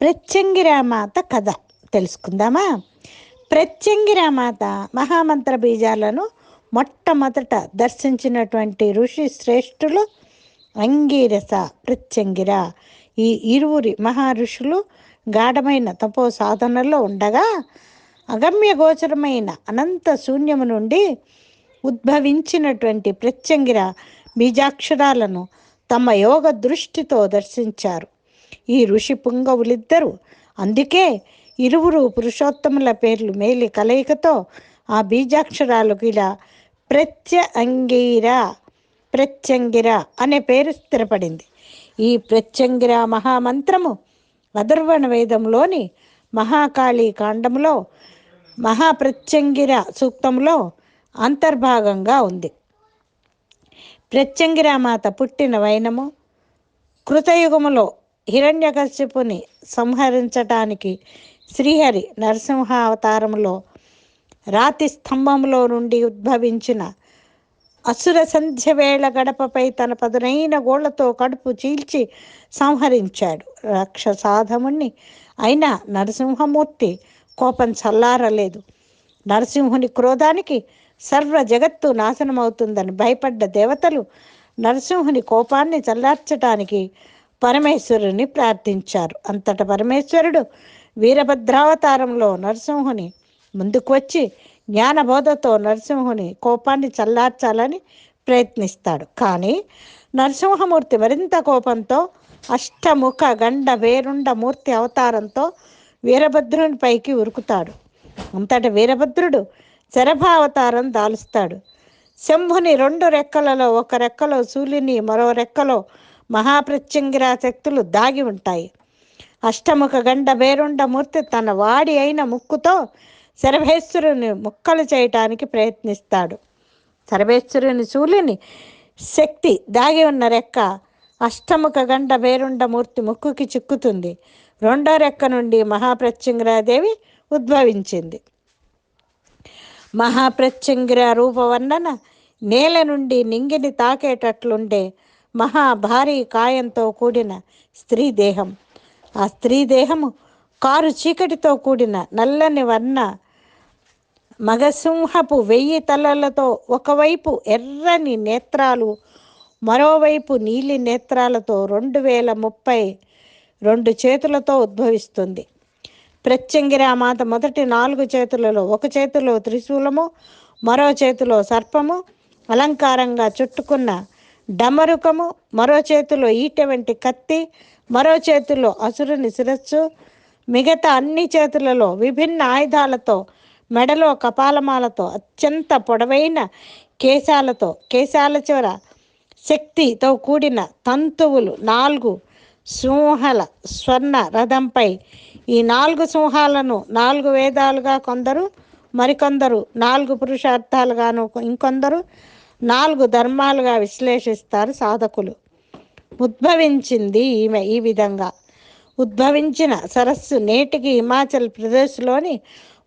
ప్రత్యంగిరామాత కథ తెలుసుకుందామా? ప్రత్యంగిరామాత మహామంత్ర బీజాలను మొట్టమొదట దర్శించినటువంటి ఋషి శ్రేష్ఠులు అంగీరస ప్రత్యంగిర. ఈ ఇరువురి మహారుషులు ఋషులు గాఢమైన తపో సాధనలో ఉండగా అగమ్య గోచరమైన అనంత శూన్యము నుండి ఉద్భవించినటువంటి ప్రత్యంగిర బీజాక్షరాలను తమ యోగ దృష్టితో దర్శించారు. ఈ ఋషి పుంగవులిద్దరు. అందుకే ఇరువురు పురుషోత్తముల పేర్లు మేలి కలయికతో ఆ బీజాక్షరాలకు ఇలా ప్రత్య అంగీర ప్రత్యంగిర అనే పేరు స్థిరపడింది. ఈ ప్రత్యంగిర మహామంత్రము అధర్వణ వేదంలోని మహాకాళీ కాండములో మహాప్రత్యంగిర సూక్తంలో అంతర్భాగంగా ఉంది. ప్రత్యంగిరామాత పుట్టిన వైనము కృతయుగములో హిరణ్యకశ్యపుని సంహరించటానికి శ్రీహరి నరసింహ అవతారంలో రాతి స్తంభంలో నుండి ఉద్భవించిన అసుర సంధ్య వేళ గడపపై తన పదునైన గోళ్ళతో కడుపు చీల్చి సంహరించాడు. రక్షసాధముణ్ణి అయినా నరసింహమూర్తి కోపం చల్లారలేదు. నరసింహుని క్రోధానికి సర్వ జగత్తు నాశనమవుతుందని భయపడ్డ దేవతలు నరసింహుని కోపాన్ని చల్లార్చటానికి పరమేశ్వరుని ప్రార్థించారు. అంతట పరమేశ్వరుడు వీరభద్రావతారంలో నరసింహుని ముందుకు వచ్చి జ్ఞానబోధతో నరసింహుని కోపాన్ని చల్లార్చాలని ప్రయత్నిస్తాడు. కానీ నరసింహమూర్తి మరింత కోపంతో అష్టముఖ గండ వేరుండ మూర్తి అవతారంతో వీరభద్రునిపైకి ఉరుకుతాడు. అంతటి వీరభద్రుడు శరభావతారం దాలుస్తాడు. శంభుని రెండు రెక్కలలో ఒక రెక్కలో సూర్యుని మరో రెక్కలో మహాప్రత్యంగిరా శక్తులు దాగి ఉంటాయి. అష్టముఖ గండ బేరుండ మూర్తి తన వాడి అయిన ముక్కుతో శరభేశ్వరుని ముక్కలు చేయటానికి ప్రయత్నిస్తాడు. శరభేశ్వరుని సూర్యుని శక్తి దాగి ఉన్న రెక్క అష్టముఖ గండ బేరుండ మూర్తి ముక్కుకి చిక్కుతుంది. రెండో రెక్క నుండి మహాప్రత్యంగిరాదేవి ఉద్భవించింది. మహాప్రత్యంగిర రూపవర్ణన నేల నుండి నింగిని తాకేటట్లుండే మహా భారీ కాయంతో కూడిన స్త్రీ దేహం. ఆ స్త్రీ దేహము కారు చీకటితో కూడిన నల్లని వర్ణ మగసింహపు వెయ్యి తలలతో ఒకవైపు ఎర్రని నేత్రాలు మరోవైపు నీలి నేత్రాలతో రెండు వేల ముప్పై రెండు చేతులతో ఉద్భవిస్తుంది. ప్రత్యంగిరామాత మొదటి నాలుగు చేతులలో ఒక చేతిలో త్రిశూలము మరో చేతిలో సర్పము అలంకారంగా చుట్టుకున్న డమరుకము మరో చేతిలో ఈట వంటి కత్తి మరో చేతిలో అసురుని శిరస్సు మిగతా అన్ని చేతులలో విభిన్న ఆయుధాలతో మెడలో కపాలమాలతో అత్యంత పొడవైన కేశాలతో కేశాల చివర శక్తితో కూడిన తంతువులు నాలుగు సింహల స్వర్ణ రథంపై. ఈ నాలుగు సింహాలను నాలుగు వేదాలుగా కొందరు మరికొందరు నాలుగు పురుషార్థాలుగాను ఇంకొందరు నాలుగు ధర్మాలుగా విశ్లేషిస్తారు సాధకులు. ఉద్భవించింది ఈమె ఈ విధంగా. ఉద్భవించిన సరస్సు నేటికి హిమాచల్ ప్రదేశ్లోని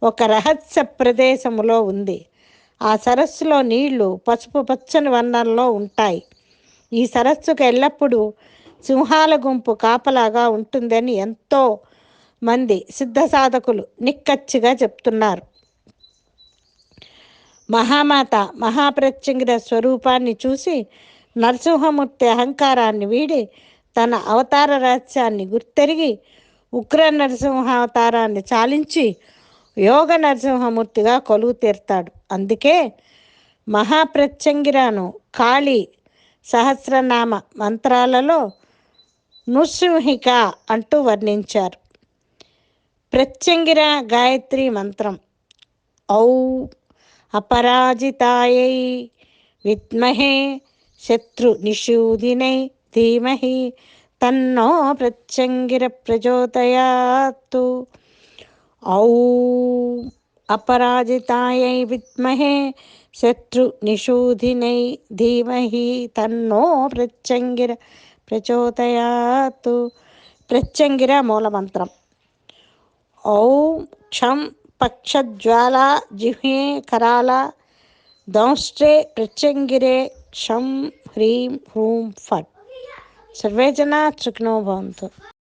ఒక రహస్య ప్రదేశములో ఉంది. ఆ సరస్సులో నీళ్ళు పసుపు పచ్చని వర్ణంలో ఉంటాయి. ఈ సరస్సుకు ఎల్లప్పుడూ సింహాల గుంపు కాపలాగా ఉంటుందని ఎంతో మంది సిద్ధ సాధకులు నిక్కచ్చిగా చెప్తున్నారు. మహామాత మహాప్రత్యంగిర స్వరూపాన్ని చూసి నరసింహమూర్తి అహంకారాన్ని వీడి తన అవతార రహస్యాన్ని గుర్తెరిగి ఉగ్ర నరసింహావతారాన్ని చాలించి యోగ నరసింహమూర్తిగా కొలువు తీర్తాడు. అందుకే మహాప్రత్యంగిరాను కాళీ సహస్రనామ మంత్రాలలో నృసింహిక అంటూ వర్ణించారు. ప్రత్యంగిర గాయత్రి మంత్రం ఔ अपराजिताय। विमहे शत्रुनिषूदिनै धीमहि तन्नो प्रचङ्गिरप्रचोदयात्तु औ अपराजितायै विद्महे शत्रुनिषूधिनै धीमहि तन्नो प्रचङ्गिर प्रचोदयात् प्रचङ्गिर मूलमन्त्रम् औ क्षं पक्षज्वाला जिह्वे कराला दंष्ट्रे प्रचंगिरे क्षं ह्रीं ह्रूं फट्। सर्वे जनाः सुखिनो भवन्तु।